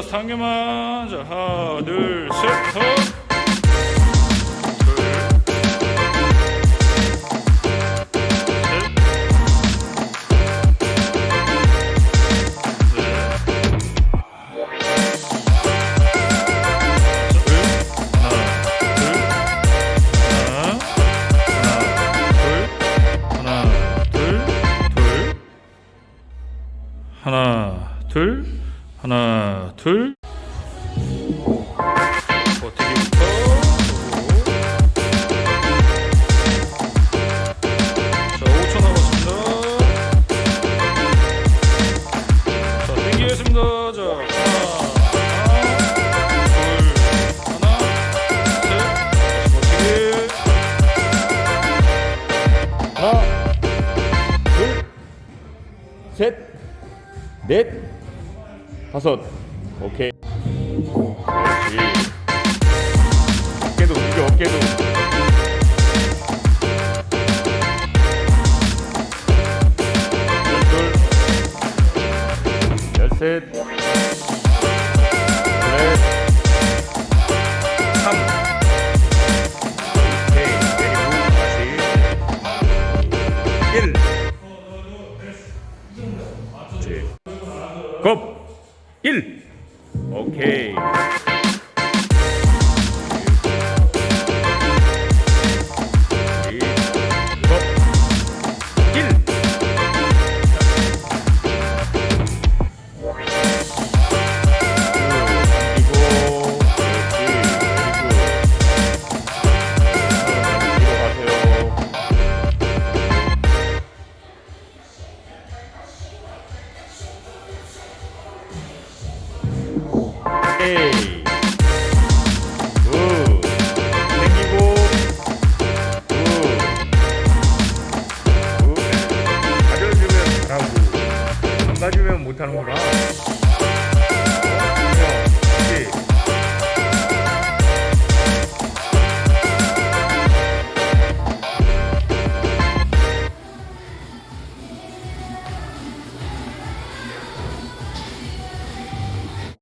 자, 5초 남았습니다. 자, 하나, 하나, 둘, 하나, 셋. 하나, 둘, 셋, 넷, 다섯. 오케이. 어깨도 움직여, 어깨도. 열둘, 열셋. 일. 그렇지. 곱! 1! 오케이. 이, 에이 우 당기고 우우 가져주면 가고 안 못하는구나